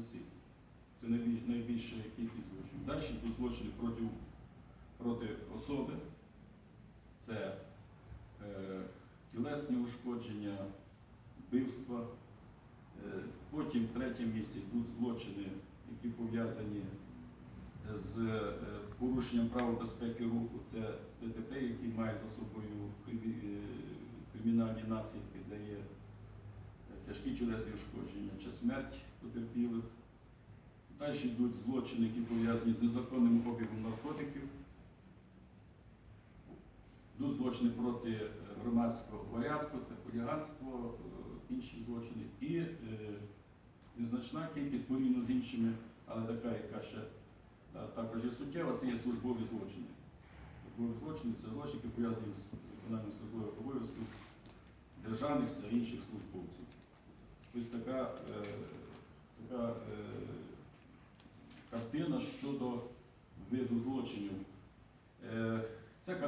осіб. Це найбільш, найбільша кількість злочинів. Далі тут злочини проти, проти особи. Це е, тілесні ушкодження, вбивства. Е, потім в третьому місці йдуть злочини, які пов'язані з е, порушенням правил безпеки руху. Це ДТП, які мають за собою е, кримінальні наслідки, де є тяжкі тілесні ушкодження чи смерть потерпілих. Далі йдуть злочини, які пов'язані з незаконним обігом наркотиків. Йдуть злочини проти громадського порядку, це хуліганство, е, інші злочини. І е, незначна кількість порівняно з іншими, але така, яка ще та- також є суттєва, це є службові злочини. Службові злочини це злочини, які пов'язані з виконанням службових обов'язків державних та інших службовців. Ось така, е, така е, картина щодо виду злочинів.